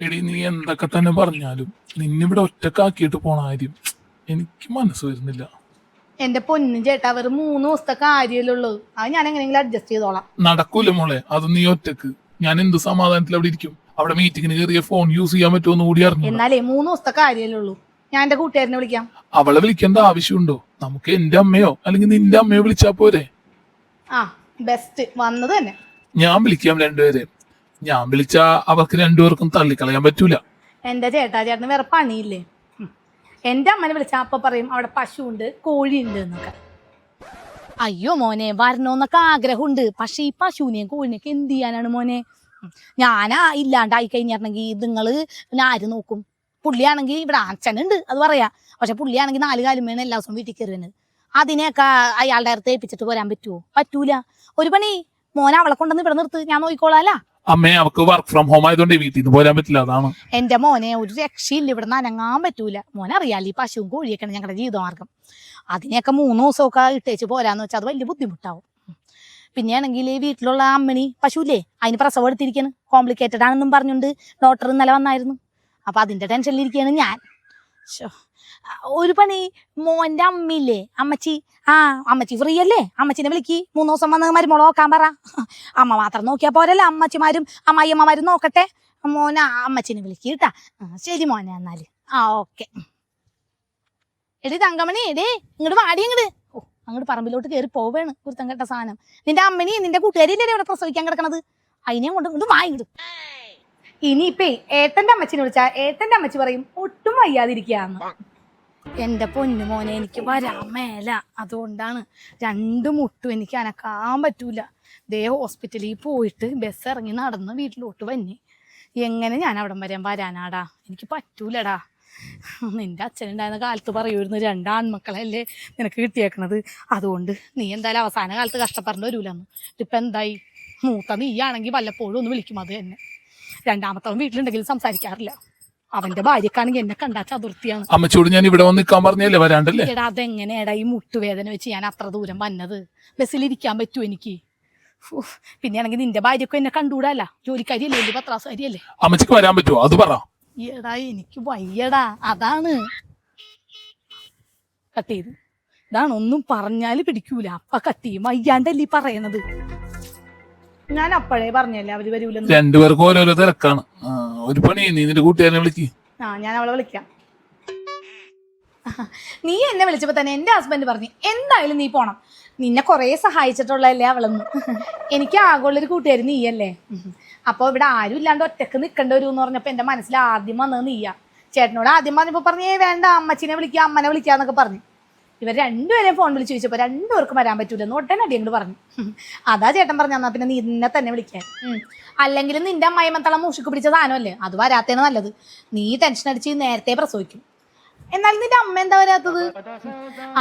എടി നീ എന്തൊക്കെ തന്നെ പറഞ്ഞാലും നിന്നിവിടെ ഒറ്റക്കാക്കിയിട്ട് പോണ കാര്യം എനിക്ക് മനസ്സ് വരുന്നില്ല. എന്റെ പൊന്നും ചേട്ടാ വെറും മൂന്ന് ദിവസത്തെ കാര്യമല്ലുള്ളൂ അത് ഞാൻ എങ്ങനെയെങ്കിലും അഡ്ജസ്റ്റ് ചെയ്തോളാം. നടക്കൂല മോളെ അത് നീ ഒറ്റയ്ക്ക്. ഞാൻ എന്ത് സമാധാനത്തിൽ അവിടെ ഇരിക്കും? അവിടെ മീറ്റിങ്ങിന് കയറിയ ഫോൺ യൂസ് ചെയ്യാൻ പറ്റുമോ കൂടി അറിഞ്ഞു എന്നാലേ മൂന്ന് ദിവസത്തെ കാര്യമല്ലുള്ളൂ ഞാൻ എന്റെ കൂട്ടുകാരനെ വിളിക്കാം. അവളെ വിളിക്കേണ്ട ആവശ്യമുണ്ടോ? നമുക്ക് എന്റെ അമ്മയോ അല്ലെങ്കിൽ നിന്റെ അമ്മയോ വിളിച്ചാ പോരെ? ആ ബെസ്റ്റ് വന്നത് തന്നെ. ഞാൻ വിളിക്കാം രണ്ടുപേരെ. ഞാൻ വിളിച്ച അവർക്ക് രണ്ടുപേർക്കും തള്ളിക്കളയാൻ പറ്റൂല. എന്റെ ചേട്ടാ ചേട്ടന് വേറെ പണിയില്ലേ. എന്റെ അമ്മനെ വിളിച്ച അപ്പൊ പറയും അവിടെ പശു ഉണ്ട് കോഴി ഉണ്ട് എന്നൊക്കെ. അയ്യോ മോനെ വരണോന്നൊക്കെ ആഗ്രഹമുണ്ട്. പക്ഷെ ഈ പശുവിനെയും കോഴിനെയൊക്കെ എന്ത് ചെയ്യാനാണ് മോനെ. ഞാനാ ഇല്ലാണ്ടായി കഴിഞ്ഞിട്ടുണ്ടെങ്കിൽ പിന്നെ ആര് നോക്കും? പുള്ളിയാണെങ്കിൽ ഇവിടെ അച്ഛനുണ്ട് അത് പറയാ. പക്ഷെ പുള്ളിയാണെങ്കിൽ നാല് കാലും വേണം എല്ലാ ദിവസവും വീട്ടിൽ കയറുന്നത് അതിനെയൊക്കെ അയാളുടെ അടുത്ത് ഏൽപ്പിച്ചിട്ട് പോരാൻ പറ്റുമോ പറ്റൂല. ഒരു പണി മോനെ അവളെ കൊണ്ടുവന്ന് ഇവിടെ നിർത്ത് ഞാൻ നോക്കിക്കോളാലാ അമ്മേ അവക്ക് വർക്ക് ഫ്രം ഹോം ആയതുകൊണ്ട് വീട്ടിൽ നിന്ന് പോരാൻ പറ്റില്ല അതാണ്. എന്റെ മോനെ ഒരു രക്ഷയില്ല ഇവിടെ നിന്ന് അനങ്ങാൻ പറ്റൂല. മോനെ അറിയാലോ ഈ പശുവും കോഴിയൊക്കെയാണ് ഞങ്ങളുടെ ജീവിതമാർഗം. അതിനെയൊക്കെ മൂന്ന് ദിവസമൊക്കെ ഇട്ടേച്ച് പോരാന്ന് വെച്ചാൽ അത് വലിയ ബുദ്ധിമുട്ടാവും. പിന്നെയാണെങ്കിൽ വീട്ടിലുള്ള അമ്മണി പശുവില്ലേ അതിന് പ്രസവം എടുത്തിരിക്കുന്നു കോംപ്ലിക്കേറ്റഡ് ആണെന്നും പറഞ്ഞുകൊണ്ട് ഡോക്ടർ ഇന്നലെ വന്നായിരുന്നു. അപ്പൊ അതിന്റെ ടെൻഷനിലിരിക്കുകയാണ് ഞാൻ. ഒരു പണി മോന്റെ അമ്മയില്ലേ? അമ്മച്ചി. ആ അമ്മച്ചി ഫ്രീ അല്ലേ? അമ്മച്ചിനെ വിളിക്കി. മൂന്ന് ദിവസം വന്ന് മരുമോളെ നോക്കാൻ പറ. അമ്മ മാത്രം നോക്കിയാൽ പോരല്ലോ? അമ്മച്ചിമാരും അമ്മായിയമ്മമാരും നോക്കട്ടെ. മോനെ അമ്മച്ചിനെ വിളിക്ക് കേട്ടാ ശരി മോനെ എന്നാൽ. ആ ഓക്കെ. എടി തങ്കമണി എടേ ഇങ്ങോട്ട് വാടി ഇങ്ങോട്ട് ഓ അങ്ങോട്ട് പറമ്പിലോട്ട് കയറി പോവേണ് കുരുത്തം കെട്ട സാധനം. നിന്റെ അമ്മനി നിന്റെ കൂട്ടുകാരില്ലേ ഇവിടെ പ്രസവിക്കാൻ കിടക്കണത്? അതിനെയും കൊണ്ട് ഇങ്ങോട്ട് വാങ്ങിടും ഇനിയിപ്പേ ഏട്ടന്റെ അമ്മച്ചിനെ വിളിച്ചാ ഏട്ടന്റെ അമ്മച്ചി പറയും ഒട്ടും വയ്യാതിരിക്കാന്ന്. എന്റെ പൊന്നു മോനെ എനിക്ക് വരാൻ മേല. അതുകൊണ്ടാണ് രണ്ടു മുട്ടും എനിക്ക് അനക്കാൻ പറ്റൂല. ദേ ഹോസ്പിറ്റലിൽ പോയിട്ട് ബസ് ഇറങ്ങി നടന്ന് വീട്ടിലോട്ട് വന്നി. എങ്ങനെ ഞാൻ അവിടം വരെ വരാനാടാ? എനിക്ക് പറ്റൂലടാ. നിന്റെ അച്ഛനുണ്ടായിരുന്ന കാലത്ത് പറയുമായിരുന്നു രണ്ട് ആൺമക്കളല്ലേ നിനക്ക് കിട്ടിയേക്കണത്. അതുകൊണ്ട് നീ എന്തായാലും അവസാന കാലത്ത് കഷ്ടപ്പെടേണ്ടി വരൂലെന്ന്. ഇപ്പം എന്തായി? മൂത്ത നീയാണെങ്കിൽ വല്ലപ്പോഴും ഒന്ന് വിളിക്കും അത് തന്നെ. രണ്ടാമത്തവൻ വീട്ടിലുണ്ടെങ്കിൽ സംസാരിക്കാറില്ല. അവന്റെ ഭാര്യക്കാണെങ്കിൽ എന്നെ കണ്ടാ അതിർത്തിയാണ് അമ്മച്ചോട് ഞാൻ ഇവിടെ വന്ന് നിൽക്കാൻ പറഞ്ഞല്ലേ? വരാണ്ടല്ലേ? എടാ അതെങ്ങനെയാടാ ഈ മുട്ടുവേദന വെച്ച് ഞാൻ അത്ര ദൂരം വന്നത്? ബസ്സിലിരിക്കാൻ പറ്റുമോ എനിക്ക്? പിന്നെ പിന്നെയാണെങ്കിൽ നിന്റെ ഭാര്യക്കും എന്നെ കണ്ടുകൂടാല്ല? ജോലിക്കാരിയല്ലേ? എന്റെ പത്രാസുകാരിയല്ലേ? അമ്മച്ചിക്ക് വരാൻ പറ്റുമോ അത് പറ. എടാ എനിക്ക് വയ്യടാ. അതാണ്. കട്ട് ചെയ്ത്. ഇതാണ് ഒന്നും പറഞ്ഞാൽ പിടിക്കൂല. അപ്പ കട്ട് ചെയ്യും. വയ്യാണ്ടല്ലേ ഈ പറയണത്? ഞാൻ അപ്പോഴേ പറഞ്ഞല്ലേ അവർ വരൂല രണ്ടുപേർക്കും ഓരോരോ തിരക്കാണ്. ആ, ഒരു പണി നീ നിന്റെ കൂട്ടുകാരനെ വിളിക്ക്. ആ ഞാൻ അവളെ വിളിക്കാം. നീ എന്നെ വിളിച്ചപ്പോ തന്നെ എന്റെ ഹസ്ബൻഡ് പറഞ്ഞു എന്തായാലും നീ പോണം. നിന്നെ കൊറേ സഹായിച്ചിട്ടുള്ളതല്ലേ അവളെന്ന്. എനിക്ക് ആകെയുള്ളൊരു കൂട്ടുകാരി നീയല്ലേ? അപ്പൊ ഇവിടെ ആരും ഇല്ലാണ്ട് ഒറ്റയ്ക്ക് നിൽക്കേണ്ടി ഒരു എന്ന് പറഞ്ഞപ്പോൾ എന്റെ മനസ്സിൽ ആദ്യം വന്നത് നീയാ. ചേട്ടനോട് ആദ്യം പറഞ്ഞപ്പോൾ പറഞ്ഞേ വേണ്ട അമ്മച്ചിനെ വിളിക്കുക അമ്മനെ വിളിക്കാന്നൊക്കെ പറഞ്ഞു. ഇവർ രണ്ടുപേരെയും ഫോൺ വിളിച്ച് ചോദിച്ചപ്പോൾ രണ്ടുപേർക്കും വരാൻ പറ്റൂലെന്ന് ഉടനടി അങ്ങോട്ട് പറഞ്ഞു. അതാ ചേട്ടൻ പറഞ്ഞു എന്നാ പിന്നെ നിന്നെ തന്നെ വിളിക്കാൻ അല്ലെങ്കിലും നിന്റെ അമ്മായിമത്തളം മൂഷിക്ക് പിടിച്ച സാധനമല്ലേ? അത് വരാത്തേണ് നല്ലത്. നീ ടെൻഷൻ അടിച്ച് നേരത്തെ പ്രസവിക്കും. എന്നാലും നിന്റെ അമ്മ എന്താ വരാത്തത്?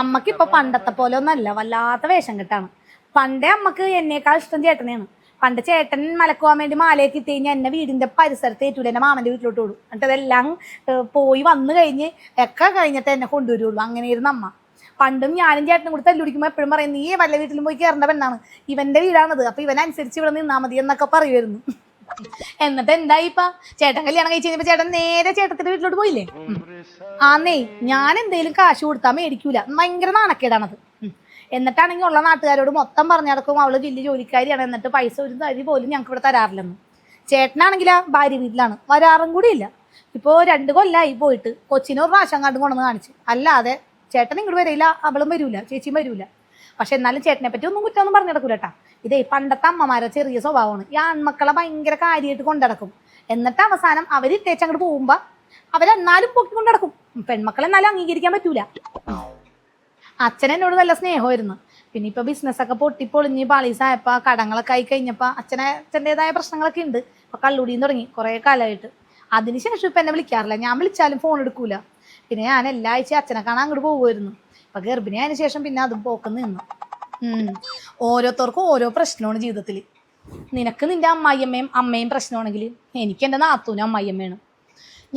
അമ്മയ്ക്ക് ഇപ്പൊ പണ്ടത്തെ പോലെ ഒന്നല്ല വല്ലാത്ത വേഷം കെട്ടാണ്. പണ്ടേ അമ്മയ്ക്ക് എന്നേക്കാൾ ഇഷ്ടം ചേട്ടനെയാണ്. പണ്ട് ചേട്ടൻ മലക്കുവാൻ വേണ്ടി മാലയൊക്കെ ഇട്ട് കഴിഞ്ഞാൽ എന്നെ വീടിന്റെ പരിസരത്ത് ഏറ്റൂല എന്നെ മാമന്റെ വീട്ടിലോട്ട് വിടും എന്നിട്ട് അതെല്ലാം പോയി വന്നു കഴിഞ്ഞ് ഒക്കെ കഴിഞ്ഞിട്ട് എന്നെ കൊണ്ടുവരുള്ളൂ. അങ്ങനെയായിരുന്നു അമ്മ. പണ്ടും ഞാനും ചേട്ടനും കൂടി തല്ലുപിടിക്കുമ്പോൾ എപ്പോഴും പറയും നീ വല്ല വീട്ടിലും പോയി കയറേണ്ട പെണ്ണാണ്. ഇവന്റെ വീടാണത്. അപ്പൊ ഇവനനുസരിച്ച് ഇവിടെ നിന്നാ മതി എന്നൊക്കെ പറയുമായിരുന്നു എന്നിട്ട് എന്തായി ഇപ്പൊ? ചേട്ടൻ കല്യാണം കഴിച്ച് കഴിഞ്ഞപ്പോ ചേട്ടൻ നേരെ ചേട്ടത്തിന്റെ വീട്ടിലോട്ട് പോയില്ലേ. ആന്നേ ഞാൻ എന്തേലും കാശ് കൊടുത്താൽ മേടിക്കൂല. ഭയങ്കര നാണക്കേടാണത്. എന്നിട്ടാണെങ്കിൽ ഉള്ള നാട്ടുകാരോട് മൊത്തം പറഞ്ഞു നടക്കും അവൾ വലിയ ജോലിക്കാരിയാണ്. എന്നിട്ട് പൈസ ഒരു തരി പോലും ഞങ്ങൾക്ക് ഇവിടെ തരാറില്ലെന്ന്. ചേട്ടനാണെങ്കിലാ ഭാര്യ വീട്ടിലാണ്. വരാറും കൂടി ഇല്ല ഇപ്പോൾ രണ്ട് കൊല്ലായി പോയിട്ട് കൊച്ചിനെ ഒരു പ്രാവശ്യം കണ്ടും കൊണ്ടുവന്ന് കാണിച്ചു. അല്ലാതെ ചേട്ടൻ ഇങ്ങോട്ട് വരില്ല അവളും വരൂല ചേച്ചിയും വരൂല. പക്ഷെ എന്നാലും ചേട്ടനെ പറ്റി ഒന്നും കുറ്റമൊന്നും പറഞ്ഞു നടക്കൂല കേട്ടാ ഇതേ പണ്ടത്തെ അമ്മമാരെ ചെറിയ സ്വഭാവമാണ്. ഈ ആൺമക്കളെ ഭയങ്കര കാര്യമായിട്ട് കൊണ്ടടക്കും എന്നിട്ട് അവസാനം അവരിട്ടേച്ച് അങ്ങോട്ട് പോകുമ്പോ അവരെന്നാലും പൊക്കി കൊണ്ടടക്കും പെൺമക്കളെ എന്നാലും അംഗീകരിക്കാൻ പറ്റൂല. അച്ഛൻ എന്നോട് നല്ല സ്നേഹമായിരുന്നു. പിന്നെ ഇപ്പൊ ബിസിനസ് ഒക്കെ പൊട്ടിപ്പൊളിഞ്ഞ് പാളീസായപ്പോ കടങ്ങളൊക്കെ ആയി കഴിഞ്ഞപ്പോ അച്ഛനെ അച്ഛന്റെതായ പ്രശ്നങ്ങളൊക്കെ ഉണ്ട്. ഇപ്പൊ കള്ളുടിയും തുടങ്ങി കുറെ കാലമായിട്ട്. അതിനുശേഷം ഇപ്പൊ എന്നെ വിളിക്കാറില്ല. ഞാൻ വിളിച്ചാലും ഫോൺ എടുക്കൂല. പിന്നെ ഞാൻ എല്ലാ ആഴ്ചയും അച്ഛനെ കാണാൻ അങ്ങോട്ട് പോകുമായിരുന്നു ഇപ്പൊ ഗർഭിണിയായതിനു ശേഷം പിന്നെ അതും പോക്കം നിന്നു. ഓരോരുത്തർക്കും ഓരോ പ്രശ്നമാണ് ജീവിതത്തിൽ നിനക്ക് നിന്റെ അമ്മായിയമ്മയും അമ്മയും പ്രശ്നമാണെങ്കിൽ എനിക്ക് എന്റെ നാത്തൂനും അമ്മായിയമ്മയാണ്.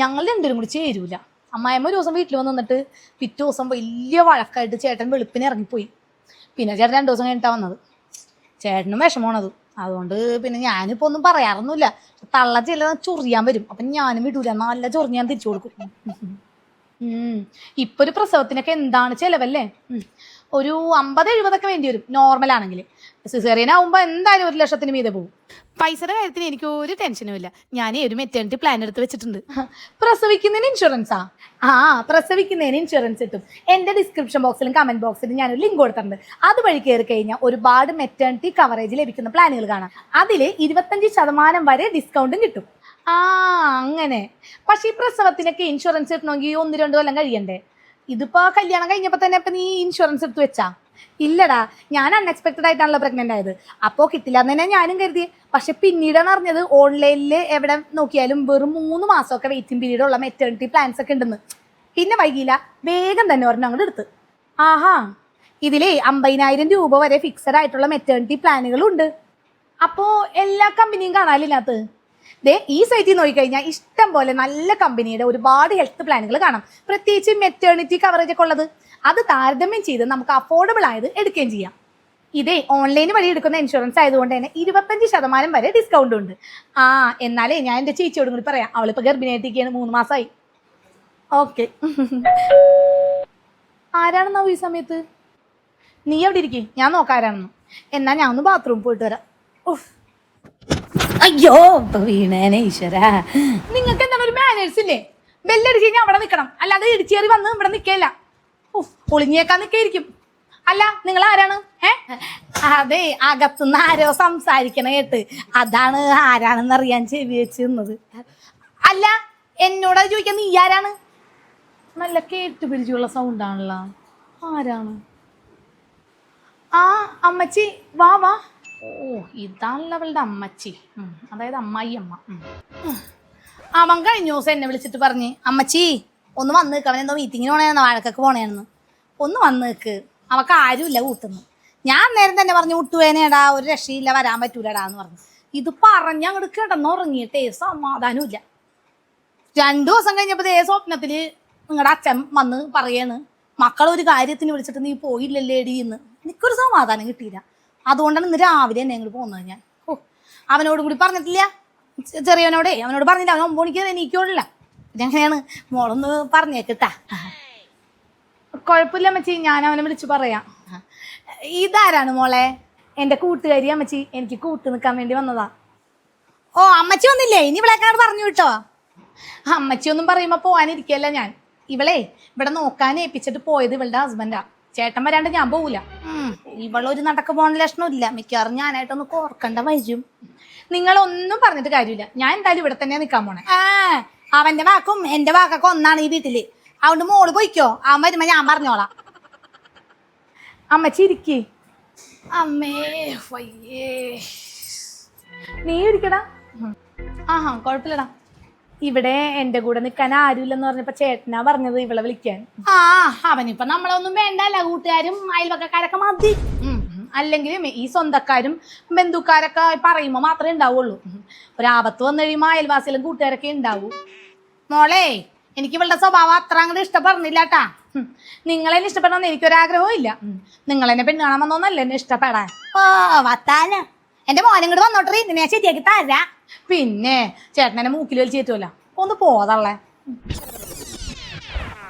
ഞങ്ങൾ രണ്ടുപേരും കൂടി ചേരൂല. അമ്മായിയമ്മ ഒരു ദിവസം വീട്ടിൽ വന്ന് നിന്നിട്ട് പിറ്റേ ദിവസം വലിയ വഴക്കായിട്ട് ചേട്ടൻ വെളുപ്പിന് ഇറങ്ങിപ്പോയി. പിന്നെ ചേട്ടൻ രണ്ടു ദിവസം കഴിഞ്ഞിട്ടാണ് വന്നത്. ചേട്ടനും വിഷമമാണത്. അതുകൊണ്ട് പിന്നെ ഞാനിപ്പോ ഒന്നും പറയാറൊന്നുമില്ല. തള്ള ചില ചൊറിയാൻ വരും. അപ്പൊ ഞാനും വിടൂല. നല്ല ചൊറിഞ്ഞ് ഞാൻ തിരിച്ചു കൊടുക്കും. ഇപ്പൊ ഒരു പ്രസവത്തിനൊക്കെ എന്താണ് ചെലവല്ലേ? ഒരു അമ്പത് എഴുപതൊക്കെ വേണ്ടി വരും നോർമൽ ആണെങ്കിൽ സിസേറിയൻ ആവുമ്പോൾ എന്തായാലും ഒരു ലക്ഷത്തിന് മീതെ പോകും പൈസയുടെ കാര്യത്തിന് എനിക്ക് ഒരു ടെൻഷനും ഇല്ല. ഞാൻ ഒരു മെറ്റേണിറ്റി പ്ലാൻ എടുത്ത് വെച്ചിട്ടുണ്ട്. പ്രസവിക്കുന്നതിന് ഇൻഷുറൻസാ ആ? പ്രസവിക്കുന്നതിന് ഇൻഷുറൻസ് കിട്ടും. എന്റെ ഡിസ്ക്രിപ്ഷൻ ബോക്സിലും കമന്റ് ബോക്സിലും ഞാൻ ഒരു ലിങ്ക് കൊടുത്തിട്ടുണ്ട്. അതുവഴി കയറി കഴിഞ്ഞാൽ ഒരുപാട് മെറ്റേണിറ്റി കവറേജ് ലഭിക്കുന്ന പ്ലാനുകൾ കാണാം. അതിൽ ഇരുപത്തഞ്ച് ശതമാനം വരെ ഡിസ്കൗണ്ടും കിട്ടും. ആ അങ്ങനെ. പക്ഷെ ഈ പ്രസവത്തിനൊക്കെ ഇൻഷുറൻസ് കിട്ടണമെങ്കിൽ ഒന്ന് രണ്ട് കൊല്ലം കഴിയണ്ടേ? ഇതിപ്പോ കല്യാണം കഴിഞ്ഞപ്പോ തന്നെ ഇപ്പൊ നീ ഇൻഷുറൻസ് എടുത്ത് വെച്ചാ? ഇല്ലടാ ഞാൻ അൺഎക്സ്പെക്ടഡ് ആയിട്ടാണല്ലോ പ്രഗ്നന്റ് ആയത്. അപ്പോൾ കിട്ടില്ല എന്ന് തന്നെ ഞാനും കരുതി. പക്ഷെ പിന്നീടാണ് അറിഞ്ഞത് ഓൺലൈനിൽ എവിടെ നോക്കിയാലും വെറും മൂന്ന് മാസമൊക്കെ വെയിറ്റിംഗ് പീരീഡ് ഉള്ള മെറ്റേണിറ്റി പ്ലാൻസ് ഒക്കെ ഉണ്ടെന്ന്. പിന്നെ വൈകിയില്ല വേഗം തന്നെ ഒരെണ്ണം അങ്ങോട്ട് എടുത്ത്. ആഹാ ഇതിലേ അമ്പതിനായിരം രൂപ വരെ ഫിക്സഡ് ആയിട്ടുള്ള മെറ്റേണിറ്റി പ്ലാനുകളും ഉണ്ട്. അപ്പോ എല്ലാ കമ്പനിയും കാണാനില്ലാത്ത ദേ ഈ സൈറ്റിൽ നോക്കിക്കഴിഞ്ഞാൽ ഇഷ്ടം പോലെ നല്ല കമ്പനിയുടെ ഒരുപാട് ഹെൽത്ത് പ്ലാനുകൾ കാണാം. പ്രത്യേകിച്ച് മെറ്റേണിറ്റി കവറേജ് ഒക്കെ ഉള്ളത്. അത് താരതമ്യം ചെയ്ത് നമുക്ക് അഫോർഡബിൾ ആയത് എടുക്കുകയും ചെയ്യാം. ഇതേ ഓൺലൈൻ വഴി എടുക്കുന്ന ഇൻഷുറൻസ് ആയതുകൊണ്ട് തന്നെ ഇരുപത്തഞ്ച് ശതമാനം വരെ ഡിസ്കൗണ്ട് ഉണ്ട്. ആ എന്നാലേ ഞാൻ എന്റെ ചേച്ചിയോടും കൂടി പറയാം. അവളിപ്പോൾ ഗർഭിണിയായിട്ടിരിക്കുകയാണ് മൂന്ന് മാസമായി ഓക്കെ. ആരാണെന്നാവും ഈ സമയത്ത്? നീ എവിടെ ഇരിക്കും? ഞാൻ നോക്കാം ആരാണെന്ന്. എന്നാ ഞാൻ ഒന്ന് ബാത്റൂമിൽ പോയിട്ട് വരാം. ഉഫ്. അയ്യോ ഇപ്പൊ വീണേനെ ഈശ്വര. നിങ്ങൾക്ക് എന്താ ഒരു മാനേഴ്സ് ഇല്ലേ? ബെല്ലടിച്ച് കഴിഞ്ഞാൽ അവിടെ നിൽക്കണം അല്ലാതെ ഇടിച്ചേറി വന്ന് ഇവിടെ നിൽക്കയില്ല ഉഫ്, ഒളിഞ്ഞേക്കാൻ നിൽക്കായിരിക്കും അല്ല നിങ്ങൾ ആരാണ്? ഏ? അതെ അകത്തുനിന്ന് ആരോ സംസാരിക്കണ കേട്ട്. അതാണ് ആരാണെന്ന് അറിയാൻ ചെവി വെച്ചിരുന്നത് അല്ല എന്നോട് ചോദിക്കാൻ നീ ആരാണ്? നല്ല കേട്ട് പിടിച്ചുള്ള സൗണ്ടാണല്ലോ ആരാണ്? ആ അമ്മച്ചി വാ വാ. ഓ ഇതാണല്ലോ അവളുടെ അമ്മച്ചി. അതായത് അമ്മായി അമ്മ. മങ്ക അവൻ കഴിഞ്ഞ ദിവസം എന്നെ വിളിച്ചിട്ട് പറഞ്ഞ് അമ്മച്ചി ഒന്ന് വന്ന് നിൽക്ക് അവൻ എന്തോ മീറ്റിങ്ങിന് പോണേന്ന് വാഴക്കൊക്കെ പോണേന്ന്. ഒന്ന് വന്ന് നിൽക്ക് അവക്ക് ആരുമില്ല കൂട്ടുന്നു. ഞാൻ നേരം തന്നെ പറഞ്ഞു വിട്ടുവേനേടാ ഒരു രക്ഷയില്ല വരാൻ പറ്റൂലടാ എന്ന് പറഞ്ഞു. ഇത് പറഞ്ഞ് അങ്ങോട്ട് കിടന്നുറങ്ങിയിട്ടേ സമാധാനമില്ല രണ്ടു ദിവസം കഴിഞ്ഞപ്പോൾ ഏ സ്വപ്നത്തിൽ നിങ്ങളുടെ അച്ഛൻ വന്ന് പറയാണ് മക്കളൊരു കാര്യത്തിന് വിളിച്ചിട്ട് നീ പോയില്ലല്ലേടി എന്ന്. എനിക്കൊരു സമാധാനം കിട്ടിയില്ല. അതുകൊണ്ടാണ് ഇന്ന് രാവിലെ തന്നെ ഞങ്ങൾ പോകുന്നത് ഞാൻ. ഓ അവനോട് കൂടി പറഞ്ഞിട്ടില്ല. ചെറിയവനോടെ. അവനോട് പറഞ്ഞില്ല. അവൻ ഒമ്പത് മണിക്ക് എനിക്കോടില്ല ഇതെങ്ങനെയാണ് മോളൊന്ന് പറഞ്ഞേക്കിട്ടാ. കുഴപ്പമില്ല അമ്മച്ചി. ഞാൻ അവനെ വിളിച്ച് പറയാം. ഇതാരാണ് മോളെ? എന്റെ കൂട്ടുകാരി അമ്മച്ചി. എനിക്ക് കൂട്ട് നിൽക്കാൻ വേണ്ടി വന്നതാ. ഓ അമ്മച്ചി വന്നില്ലേ? ഇനി ഇവിളേക്കാട് പറഞ്ഞു വിട്ടോ? അമ്മച്ചി ഒന്നും പറയുമ്പോ പോവാനിരിക്കല്ല ഞാൻ. ഇവളെ ഇവിടെ നോക്കാൻ ഏൽപ്പിച്ചിട്ട് പോയത് ഇവളുടെ ഹസ്ബൻഡാ ചേട്ടൻ വരാണ്ട് ഞാൻ പോവില്ല ഇവളൊരു നടക്ക പോണ ലക്ഷണമില്ല. മിക്കവാറും ഞാനായിട്ടൊന്ന് കോർക്കണ്ട വരും നിങ്ങളൊന്നും പറഞ്ഞിട്ട് കാര്യമില്ല. ഞാൻ എന്തായാലും ഇവിടെ തന്നെ നിൽക്കാൻ പോണേ. ആ അവന്റെ വാക്കും എന്റെ വാക്കൊക്കെ ഒന്നാണ് ഈ വീട്ടിൽ. അതുകൊണ്ട് മോൾ പോയിക്കോ. അവൻ വരുമ്പോ ഞാൻ പറഞ്ഞോളാം. അമ്മ ഇരിക്കേ. അമ്മേ വയ്യേ. നീ ഇരിക്കടാ. ആഹാ കുഴപ്പമില്ലടാ. ഇവിടെ എന്റെ കൂടെ നിൽക്കാൻ ആരുമില്ലെന്ന് പറഞ്ഞപ്പോ ചേട്ടനാ പറഞ്ഞത് ഇവളെ വിളിക്കാൻ. ആ അവനിപ്പൊ നമ്മളൊന്നും വേണ്ടല്ല. കൂട്ടുകാരും അയൽവക്കക്കാരൊക്കെ മതി. അല്ലെങ്കിലും ഈ സ്വന്തക്കാരും ബന്ധുക്കാരൊക്കെ പറയുമ്പോ മാത്രമേ ഉണ്ടാവുള്ളൂ. ഒരു ആപത്ത് വന്നു കഴിയുമ്പോ അയൽവാസികളും കൂട്ടുകാരൊക്കെ ഉണ്ടാവൂ. മോളെ എനിക്ക് ഇവളുടെ സ്വഭാവം അത്ര അങ്ങോട്ട് ഇഷ്ടപ്പെടുന്നില്ല കേട്ടാ നിങ്ങളെന്നെ ഇഷ്ടപ്പെടണമെന്ന് എനിക്കൊരാഗ്രഹവും ഇല്ല. നിങ്ങളെന്നെ പെണ്ണ് കാണാൻ വന്നോന്നല്ല എന്നെ ഇഷ്ടപ്പെടാൻ. ഓ വത്താന്. എന്റെ മോനും കൂടെ വന്നോട്ടറി നിന്നെ ശരിയാക്കി തരാ. പിന്നെ ചേട്ടനെ മൂക്കിൽ വലിച്ച് കയറ്റുമല്ലോ ഒന്ന് പോതള്ളേ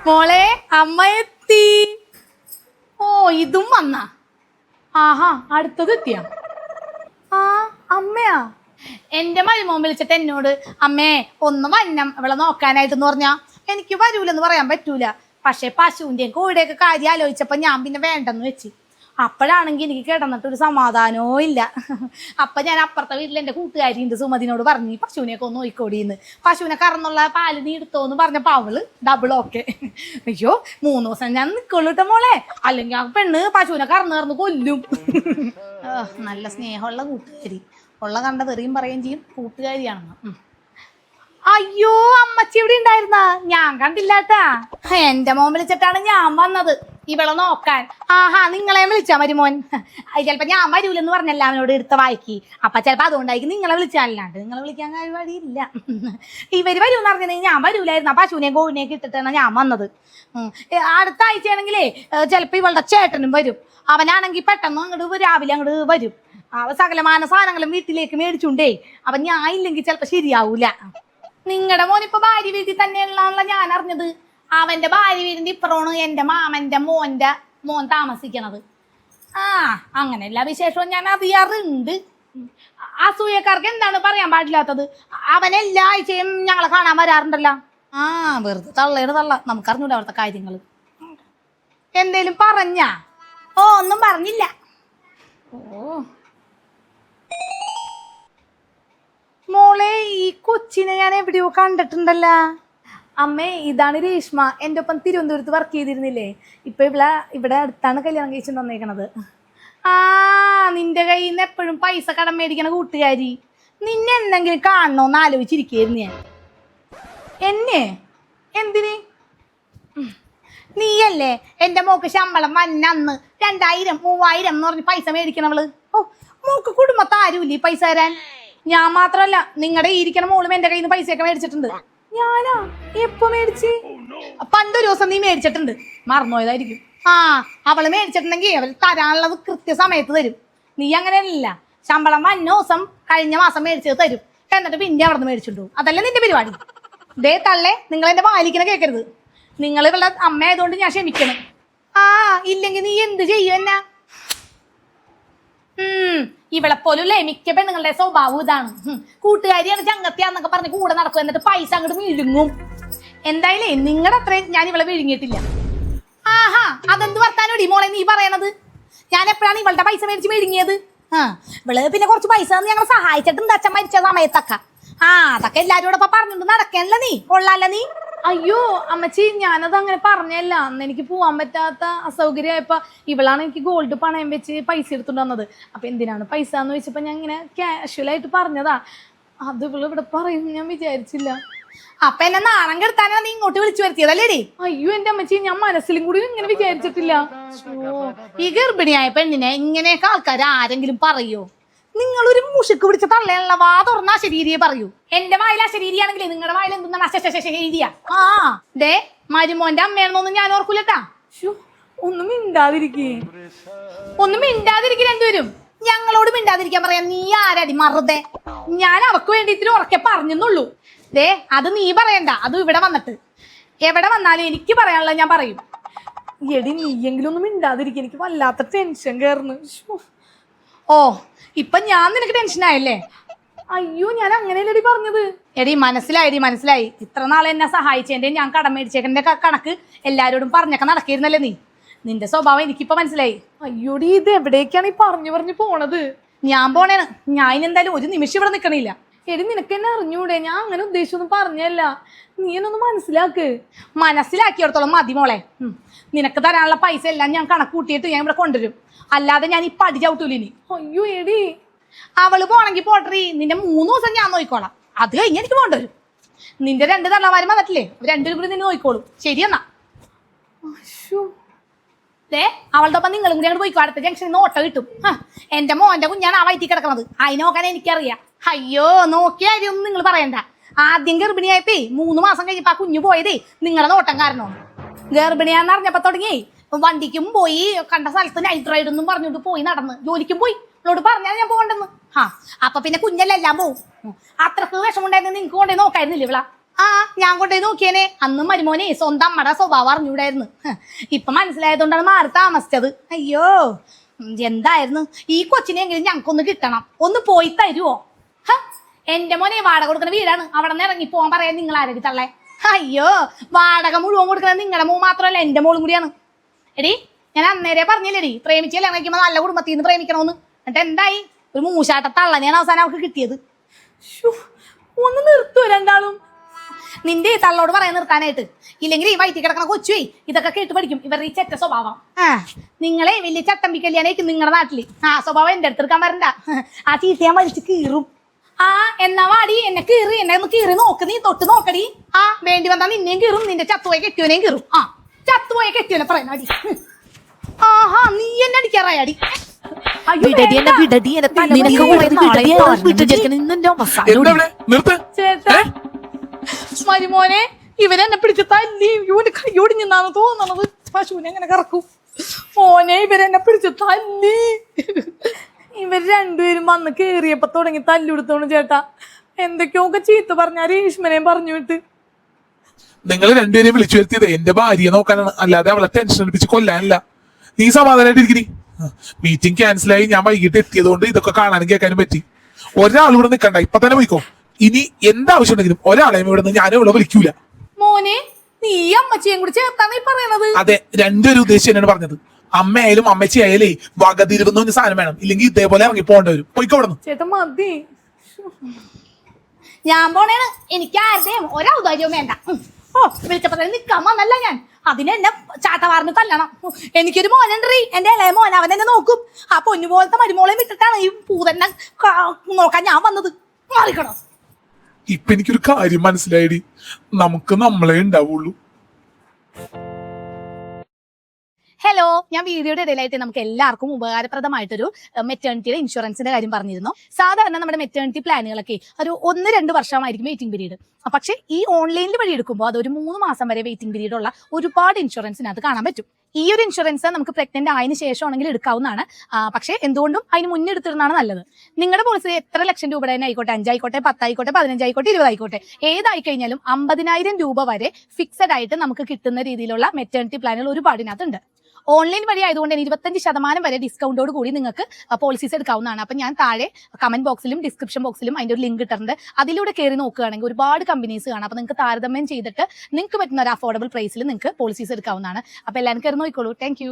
മോളെ അമ്മ എത്തി. ഓ ഇതും വന്ന. ആഹാ അടുത്തത് എത്തിയ? ആ അമ്മയാ. എന്റെ മരുമോൻ വിളിച്ചിട്ട് എന്നോട് അമ്മേ ഒന്ന് വന്നം ഇവളെ നോക്കാനായിട്ടെന്ന് പറഞ്ഞാ എനിക്ക് വരൂലെന്ന് പറയാൻ പറ്റൂല. പക്ഷെ പശുവിന്റെയും കോഴിയുടെയൊക്കെ കാര്യം ആലോചിച്ചപ്പോ ഞാൻ പിന്നെ വേണ്ടെന്ന് വെച്ച്. അപ്പോഴാണെങ്കിൽ എനിക്ക് കിടന്നിട്ട് ഒരു സമാധാനവും ഇല്ല. അപ്പൊ ഞാൻ അപ്പുറത്തെ വീട്ടിൽ കൂട്ടുകാരി ഉണ്ട് സുമതിനോട് പറഞ്ഞു "ഈ പശുവിനെയൊക്കെ ഒന്ന് നോയിക്കോടിന്ന് പശുവിനെ കറന്നുള്ള പാൽ നീ എടുത്തോ എന്ന് പറഞ്ഞപ്പോ അവൾ ഡബിൾ ഓക്കെ അയ്യോ മൂന്ന് ദിവസം ഞാൻ നിൽക്കുള്ളൂ കേട്ടോ മോളെ. അല്ലെങ്കിൽ ആ പെണ്ണ് പശുവിനെ കറന്ന് കറന്ന് കൊല്ലും. നല്ല സ്നേഹമുള്ള കൂട്ടുകാരി. ഉള്ള കണ്ട തെറിയും പറയുകയും ചെയ്യും. കൂട്ടുകാരിയാണെന്ന്. അയ്യോ അമ്മച്ചി ഇവിടെ ഉണ്ടായിരുന്ന? ഞാൻ കണ്ടില്ലാട്ടാ. എന്റെ മോൻ വിളിച്ചിട്ടാണ് ഞാൻ വന്നത്. ഇവളെ നോക്കാൻ. ആഹാ നിങ്ങളെ വിളിച്ചാ മരുമോൻ ചിലപ്പോ ഞാൻ വരൂലെന്ന് പറഞ്ഞല്ല അവനോട് എടുത്ത വായിക്കി. അപ്പൊ ചിലപ്പോ അതുകൊണ്ടായിരിക്കും നിങ്ങളെ വിളിച്ചാലല്ലാണ്ട് നിങ്ങളെ വിളിക്കാൻ കഴിവഴിയില്ല ഇവർ വരൂന്ന് പറഞ്ഞിട്ടുണ്ടെങ്കിൽ ഞാൻ വരൂലായിരുന്നു. ആ പശുവിനെയും ഗോവിനെയൊക്കെ ഇട്ടിട്ടാണ് ഞാൻ വന്നത്. അടുത്ത ആഴ്ചയാണെങ്കിലേ ചിലപ്പോ ഇവളുടെ ചേട്ടനും വരും. അവനാണെങ്കിൽ പെട്ടെന്ന് അങ്ങോട്ട് രാവിലെ അങ്ങോട്ട് വരും. അവ സകലമാന സാധനങ്ങളും വീട്ടിലേക്ക് മേടിച്ചുണ്ടേ. അപ്പൊ ഞാൻ ഇല്ലെങ്കിൽ ചിലപ്പോ ശരിയാവൂല. നിങ്ങളുടെ മോനിപ്പോ ഭാര്യ വീട്ടിൽ തന്നെയുള്ള ഞാൻ അറിഞ്ഞത് അവന്റെ ഭാര്യ വീടിന്റെ ഇപ്പുറമാണ് എന്റെ മാമന്റെ മോന്റെ മോൻ താമസിക്കണത്. ആ അങ്ങനെ എല്ലാ വിശേഷവും ഞാൻ അറിയാറുണ്ട്. അസൂയക്കാർക്ക് എന്താണ് പറയാൻ പാടില്ലാത്തത്? അവൻ എല്ലാ ആഴ്ചയും ഞങ്ങളെ കാണാൻ വരാറുണ്ടല്ലോ. ആ വെറുതെ തള്ളയുടെ തള്ള. നമുക്കറിഞ്ഞൂല അവിടുത്തെ കാര്യങ്ങൾ. എന്തേലും പറഞ്ഞാ? ഓ ഒന്നും പറഞ്ഞില്ല. ഓ. മോളെ ഈ കൊച്ചിനെ ഞാൻ എവിടെയോ കണ്ടിട്ടുണ്ടല്ലോ. അമ്മേ ഇതാണ് രേഷ്മ. എന്റെ ഒപ്പം തിരുവനന്തപുരത്ത് വർക്ക് ചെയ്തിരുന്നില്ലേ? ഇപ്പൊ ഇവിടെ ഇവിടെ അടുത്താണ് കല്യാണം കഴിച്ചു തന്നേക്കണത് ആ നിന്റെ കയ്യിൽ നിന്ന് എപ്പോഴും പൈസ കടം മേടിക്കണ കൂട്ടുകാരി. നിന്നെ എന്തെങ്കിലും കാണണോന്ന് ആലോചിച്ചിരിക്കായിരുന്നു ഞാൻ. എന്നെ? എന്തിന്? നീയല്ലേ? എന്റെ മോക്ക് ശമ്പളം വന്ന അന്ന് രണ്ടായിരം മൂവായിരം എന്ന് പറഞ്ഞ് പൈസ മേടിക്കണവൾ. ഓ മോക്ക് കുടുംബത്ത് ആരുമില്ല പൈസ തരാൻ? ഞാൻ മാത്രമല്ല നിങ്ങളുടെ ഇരിക്കണ മോളും എന്റെ കയ്യിൽ നിന്ന് പൈസയൊക്കെ മേടിച്ചിട്ടുണ്ട്. ഞാനാ? എപ്പോ മേടിച്ച്? പണ്ടൊരു ദിവസം നീ മേടിച്ചിട്ടുണ്ട്. മറന്നുപോയതായിരിക്കും. ആ അവൾ മേടിച്ചിട്ടുണ്ടെങ്കിൽ അവൾ തരാനുള്ളത് കൃത്യസമയത്ത് തരും. നീ അങ്ങനെയല്ല. ശമ്പളം വന്ന ദിവസം കഴിഞ്ഞ മാസം മേടിച്ചത് തരും. എന്നിട്ട് പിന്നെ അവിടെ നിന്ന് മേടിച്ചിട്ടു അതല്ലേ നിന്റെ പരിപാടി? ദേ തള്ളേ നിങ്ങൾ എന്റെ വാലിക്കണ കേൾക്കരുത് നിങ്ങൾ ഇവളുടെ അമ്മ ആയതുകൊണ്ട് ഞാൻ ക്ഷമിക്കണം. ആ ഇല്ലെങ്കിൽ നീ എന്ത് ചെയ്യും എന്നാ? ഇവളെ പോലുല്ലേ മിക്ക പെണ്ണുങ്ങളുടെ സ്വഭാവം ഇതാണ്. കൂട്ടുകാരിയാണ് ചങ്ങത്തിയാന്നൊക്കെ പറഞ്ഞ് കൂടെ നടക്കും. എന്നിട്ട് പൈസ അങ്ങോട്ട് വിഴുങ്ങും. എന്തായാലേ നിങ്ങളുടെ അത്രയും ഞാൻ ഇവളെ വിഴുങ്ങിയിട്ടില്ല. ആഹാ അതെന്ത് വർത്താനോടി മോളെ നീ പറയണത്? ഞാൻ എപ്പോഴാണ് ഇവളുടെ പൈസ മേടിച്ച് വിഴുങ്ങിയത്? ആ ഇവൾ പിന്നെ കുറച്ച് പൈസ തന്ന് ഞങ്ങളെ സഹായിച്ചിട്ടുണ്ട്. അച്ഛൻ മരിച്ച സമയത്തൊക്കെ. ആ അതൊക്കെ എല്ലാരോടും ഇപ്പൊ പറഞ്ഞിട്ട് നടക്കല്ല നീ? കൊള്ളാല്ല നീ? അയ്യോ അമ്മച്ചി ഞാനത് അങ്ങനെ പറഞ്ഞല്ല. അന്ന് എനിക്ക് പോവാൻ പറ്റാത്ത അസൗകര്യമായപ്പോ ഇവളാണ് എനിക്ക് ഗോൾഡ് പണയം വെച്ച് പൈസ എടുത്തുകൊണ്ട് വന്നത്. അപ്പൊ എന്തിനാണ് പൈസ എന്ന് വെച്ചപ്പോ ഞാൻ ഇങ്ങനെ കാഷ്വൽ ആയിട്ട് പറഞ്ഞതാ. അത് ഇവൾ ഇവിടെ പറയും ഞാൻ വിചാരിച്ചില്ല. അപ്പൊ എന്നെ നാണം കെടുത്താനാ നീ ഇങ്ങോട്ട് വിളിച്ചു വരുത്തിയതല്ലേടി? അയ്യോ എന്റെ അമ്മച്ചി ഞാൻ മനസ്സിലും കൂടി ഇങ്ങനെ വിചാരിച്ചിട്ടില്ല. ഈ ഗർഭിണിയായ പെണ്ണിനെ ഇങ്ങനെയൊക്കെ ആൾക്കാർ ആരെങ്കിലും പറയോ? നിങ്ങൾ ഒരു മുഷുക്ക് പിടിച്ച തള്ളയുള്ള വാ ശരീരിയെ പറയൂ. എന്റെ വായിൽ ശരീരിയാണെങ്കിൽ നിങ്ങളുടെ വായിൽ എന്താണ് അശരീരിയ ആ ദേ മരുമോന്റെ അമ്മയാണെന്നൊന്നും ഞാൻ ഓർക്കൂലട്ടാ. ഒന്നും മിണ്ടാതിരിക്കേ. ഒന്നും മിണ്ടാതിരിക്കും രണ്ടുപേരും ഞങ്ങളോട് മിണ്ടാതിരിക്കാൻ പറയാം നീ ആരടി മറുതെ? ഞാൻ അവക്ക് വേണ്ടി ഇത്തിരി ഉറക്കെ പറഞ്ഞെന്നുള്ളൂ. ദേ അത് നീ പറയണ്ട. അത് ഇവിടെ വന്നിട്ട്. എവിടെ വന്നാലും എനിക്ക് പറയാനുള്ളത് ഞാൻ പറയും. എടി നീയെങ്കിലും ഒന്നും മിണ്ടാതിരിക്കും. എനിക്ക് വല്ലാത്ത ടെൻഷൻ കയറുന്നു ഓ ഇപ്പൊ ഞാൻ നിനക്ക് ടെൻഷൻ ആയല്ലേ? അയ്യോ ഞാൻ അങ്ങനെയല്ലടി പറഞ്ഞത്. എടി മനസ്സിലായി മനസ്സിലായി. ഇത്ര നാളെ എന്നെ സഹായിച്ചതിന്റെ ഞാൻ കടം മേടിച്ചേക്കന്റെ കണക്ക് എല്ലാരോടും പറഞ്ഞൊക്കെ നടക്കിയിരുന്നല്ലേ നീ? നിന്റെ സ്വഭാവം എനിക്കിപ്പോ മനസ്സിലായി. അയ്യോടി ഇത് എവിടേക്കാണ് ഈ പറഞ്ഞു പറഞ്ഞു പോണത്? ഞാൻ പോണേ ഞാൻ ഇനി എന്തായാലും ഒരു നിമിഷം ഇവിടെ നിക്കണില്ല. എടി നിനക്ക് എന്നെ അറിഞ്ഞൂടെ? ഞാൻ അങ്ങനെ ഉദ്ദേശിച്ചൊന്നും പറഞ്ഞല്ല. നീ എന്നൊന്ന് മനസ്സിലാക്ക്. മനസ്സിലാക്കിയിടത്തോളം മതി മോളെ. നിനക്ക് തരാനുള്ള പൈസ എല്ലാം ഞാൻ കണക്ക് കൂട്ടിയിട്ട് ഞാൻ ഇവിടെ കൊണ്ടുവരും. അല്ലാതെ ഞാൻ ഈ പടി ചവിട്ടൂലിനി അയ്യോ എടി. അവൾ പോണെങ്കി പോട്ടറി നിന്റെ മൂന്ന് ദിവസം ഞാൻ നോക്കിക്കോളാം അത് കഴിഞ്ഞ് എനിക്ക് കൊണ്ടുവരും. നിന്റെ രണ്ട് തള്ളമാരും വന്നിട്ടില്ലേ രണ്ടുപേരും കൂടി നിന്നെ നോക്കിക്കോളും ശരിയെന്നാ അശ്ശോ. ദേ അവളുടെ ഒപ്പം നിങ്ങളും കൂടി അങ്ങോട്ട് പോയിക്കോ. അടുത്ത ജംഗ്ഷനിൽ നിന്ന് ഓട്ടോ കിട്ടും. എന്റെ മോന്റെ കുഞ്ഞാണ് ആ വയറ്റി കിടക്കുന്നത് അതിനോക്കാൻ എനിക്കറിയാം. അയ്യോ നോക്കിയ നിങ്ങൾ പറയണ്ട. ആദ്യം ഗർഭിണിയായപ്പേ മൂന്ന് മാസം കഴിഞ്ഞപ്പോ ആ കുഞ്ഞു പോയതേ നിങ്ങളുടെ നോട്ടം കാരണോ. ഗർഭിണിയാന്ന് അറിഞ്ഞപ്പോ തുടങ്ങി. വണ്ടിക്കും പോയി കണ്ട സ്ഥലത്ത് നൈറ്റ് റൈഡ് ഒന്നും പറഞ്ഞുകൊണ്ട് പോയി നടന്ന്. ജോലിക്കും പോയി. അവളോട് പറഞ്ഞാൽ ഞാൻ പോകണ്ടെന്ന്. ആ അപ്പൊ പിന്നെ കുഞ്ഞല്ലെല്ലാം പോവും. അത്രയ്ക്ക് വിഷമുണ്ടായിരുന്നു നിങ്ങൾക്ക് കൊണ്ടുപോയി നോക്കായിരുന്നില്ല ഇവള? ആ ഞാൻ കൊണ്ടുപോയി നോക്കിയേനെ. അന്നും മരുമോനെ സ്വന്തം അമ്മയുടെ സ്വഭാവം അറിഞ്ഞൂടായിരുന്നു. ഇപ്പൊ മനസ്സിലായതുകൊണ്ടാണ് മാറി താമസിച്ചത്. അയ്യോ എന്തായിരുന്നു? ഈ കൊച്ചിനെങ്കിലും ഞങ്ങൾക്കൊന്ന് കിട്ടണം. ഒന്ന് പോയി തരുവോ? എന്റെ മോനെ വാടക കൊടുക്കുന്ന വീടാണ്. അവിടെ നിന്ന് ഇറങ്ങി പോകാൻ പറയാൻ നിങ്ങൾ ആരടി തള്ളേ അയ്യോ വാടക മുഴുവൻ കൊടുക്കുന്നത് നിങ്ങളുടെ മോ മാത്രമല്ല എന്റെ മോളും കൂടിയാണ്. എടി ഞാൻ അന്നേരെ പറഞ്ഞില്ലേടി പ്രേമിച്ചല്ലേ? ഇറങ്ങിക്കുമ്പോ നല്ല കുടുംബത്തിൽ നിന്ന് പ്രേമിക്കണമെന്ന് എന്നിട്ട് എന്തായി? ഒരു മൂശാട്ട തള്ളനെയാണ് അവസാനം അവർക്ക് കിട്ടിയത്. ഒന്ന് നിർത്തുവോ രണ്ടാളും? നിന്റെ ഈ തള്ളോട് പറയാൻ നിർത്താനായിട്ട്. ഇല്ലെങ്കിൽ ഈ വയറ്റി കിടക്കണ കൊച്ചുവേ ഇതൊക്കെ കേട്ട് പഠിക്കും. ഇവരുടെ ഈ ചെറ്റ സ്വഭാവം. ആ. നിങ്ങളെ വലിയ ചട്ടമ്പി കല്യാണേക്ക് നിങ്ങളുടെ നാട്ടിൽ. ആ സ്വഭാവം എന്റെ അടുത്തെടുക്കാൻ വരണ്ട. ആ ചീത്ത ഞാൻ വലിച്ച് കീറും. ആ എന്നാ വാടി എന്നെ കീറി എന്നെ ഒന്ന് കീറി നോക്ക്. നീ തൊട്ട് നോക്കടി. ആ വേണ്ടി വന്നാ നിന്നെയും കീറും നിന്റെ ചത്തുപോയ കെട്ടിയോനെയും കീറും. ആ ചത്തുപോയ കെട്ടിയോനെ പറയുന്ന അടി. ആഹാ നീ എന്നെ അടിക്കാറായി അടി. നിർത്ത്. ചേട്ടാ മോനെ ഇവരെന്നെ പിടിച്ച് തല്ലി. ഇവന് കൈയൊടിഞ്ഞെന്നാണ് തോന്നണത്. പശുവിനെ എങ്ങനെ കറക്കും? മോനെ ഇവരെന്നെ പിടിച്ച് തല്ലി. ഇവർ രണ്ടുപേരും വന്ന് കേറിയപ്പോ തുടങ്ങി തല്ലുകൊടുത്തോണ് ചേട്ടാ. എന്തൊക്കെയൊക്കെ ചീത്ത പറഞ്ഞ രേഷ്മനെയും പറഞ്ഞു വിട്ട്. നിങ്ങൾ രണ്ടുപേരെയും വിളിച്ചു വരുത്തിയത് എന്റെ ഭാര്യയെ നോക്കാനാണ് അല്ലാതെ അവളെ ടെൻഷൻ അടിപ്പിച്ച് കൊല്ലാനല്ല. നീ സമാധാനമായിട്ട് മീറ്റിംഗ് ക്യാൻസലായി ഞാൻ വൈകിട്ട് എത്തിയതുകൊണ്ട് ഇതൊക്കെ കാണാനും കേൾക്കാനും പറ്റി. ഒരാൾ ഇവിടെ നിൽക്കണ്ട ഇപ്പൊ തന്നെ പോയിക്കോ. ഇനി എന്താവശ്യം ഉണ്ടെങ്കിലും ഒരാളെയും ഇവിടെ നിന്ന് ഞാനും ഇവിടെ വിളിക്കൂല. മോനെ നീ അമ്മച്ചിയും കൂടി ചേർത്താണ് ഈ പറയണത്. അതെ രണ്ടുപേരും ഉദ്ദേശിച്ച് തന്നെയാണ് പറഞ്ഞത്. അമ്മയായാലും അമ്മച്ചി ആയാലേ വകതിരുന്ന ഒരു സാധനം വേണം. ഇല്ലെങ്കിൽ ഇതേപോലെ ഇറങ്ങി പോകേണ്ടി വരും. പോയിക്കോടുന്നു ചേട്ടാ മതി. ഞാൻ പോണേണ്. എനിക്ക് ആരുടെയും ഒരൗദാര്യവും വേണ്ട. ഉം. ഓ വിളിച്ചപ്പോ തന്നെ നിക്കാൻ വന്നല്ല ഞാൻ. അതിന് എന്നെ ചാട്ടവാറിന് തല്ലണം. ഉം. എനിക്കൊരു മോനുണ്ടീ എന്റെ ഇളയ മോൻ അവൻ എന്നെ നോക്കും. ആ പൊന്നു പോലത്തെ മരുമോളെ വിട്ടിട്ടാണ് ഈ പൂതന്നെ ക- നോക്കാൻ ഞാൻ വന്നത്. മാറിക്കണോ ഇപ്പൊ എനിക്കൊരു കാര്യം മനസ്സിലായി നമുക്ക് നമ്മളെ ഉണ്ടാവുള്ളൂ. ഹലോ ഞാൻ വീഡിയോയുടെ ഇടയിലായിട്ട് നമുക്ക് എല്ലാവർക്കും ഉപകാരപ്രദമായിട്ടൊരു മെറ്റേണിറ്റിയുടെ ഇൻഷുറൻസിന്റെ കാര്യം പറഞ്ഞിരുന്നു. സാധാരണ നമ്മുടെ മെറ്റേണിറ്റി പ്ലാനുകളൊക്കെ ഒരു ഒന്ന് രണ്ട് വർഷമായിരിക്കും വെയിറ്റിംഗ് പീരീഡ് പക്ഷേ ഈ ഓൺലൈനിൽ വഴി എടുക്കുമ്പോൾ അത് ഒരു മൂന്ന് മാസം വരെ വെയിറ്റിംഗ് പീരീഡ് ഉള്ള ഒരുപാട് ഇൻഷുറൻസിനകത്ത് കാണാൻ പറ്റും. ഈ ഒരു ഇൻഷുറൻസ് നമുക്ക് പ്രഗ്നന്റ് ആയതിനു ശേഷമാണെങ്കിൽ എടുക്കാവുന്നതാണ്. പക്ഷെ എന്തുകൊണ്ടും അതിന് മുന്നേ എടുത്തിരുന്നതാണ് നല്ലത്. നിങ്ങളുടെ പോളിസി എത്ര ലക്ഷം രൂപയുടെ തന്നെ ആയിക്കോട്ടെ അഞ്ചായിക്കോട്ടെ പത്തായിക്കോട്ടെ പതിനഞ്ചായിക്കോട്ടെ ഇരുപതായിക്കോട്ടെ ഏതായി കഴിഞ്ഞാലും അമ്പതിനായിരം രൂപ വരെ ഫിക്സഡ് ആയിട്ട് നമുക്ക് കിട്ടുന്ന രീതിയിലുള്ള മെറ്റേണിറ്റി പ്ലാനുകൾ ഒരുപാടിനകത്തുണ്ട്. ഓൺലൈൻ വഴി ആയതുകൊണ്ട് തന്നെ ഇരുപത്തഞ്ച് ശതമാനം വരെ ഡിസ്കൗണ്ടോട് കൂടി നിങ്ങൾക്ക് പോളിസീസ് എടുക്കാവുന്നതാണ്. അപ്പം ഞാൻ താഴെ കമന്റ് ബോക്സിലും ഡിസ്ക്രിപ്ഷൻ ബോക്സിലും അതിന്റെ ഒരു ലിങ്ക് ഇട്ടിട്ടുണ്ട്. അതിലൂടെ കയറി നോക്കുകയാണെങ്കിൽ ഒരുപാട് കമ്പനീസ് കാണാം. അപ്പം നിങ്ങൾക്ക് താരതമ്യം ചെയ്തിട്ട് നിങ്ങൾക്ക് പറ്റുന്ന ഒരു അഫോർഡബിൾ പ്രൈസിൽ നിങ്ങൾക്ക് പോളിസീസ് എടുക്കാവുന്നതാണ്. അപ്പോൾ എല്ലാവരും കയറി നോക്കിക്കോളൂ. താങ്ക്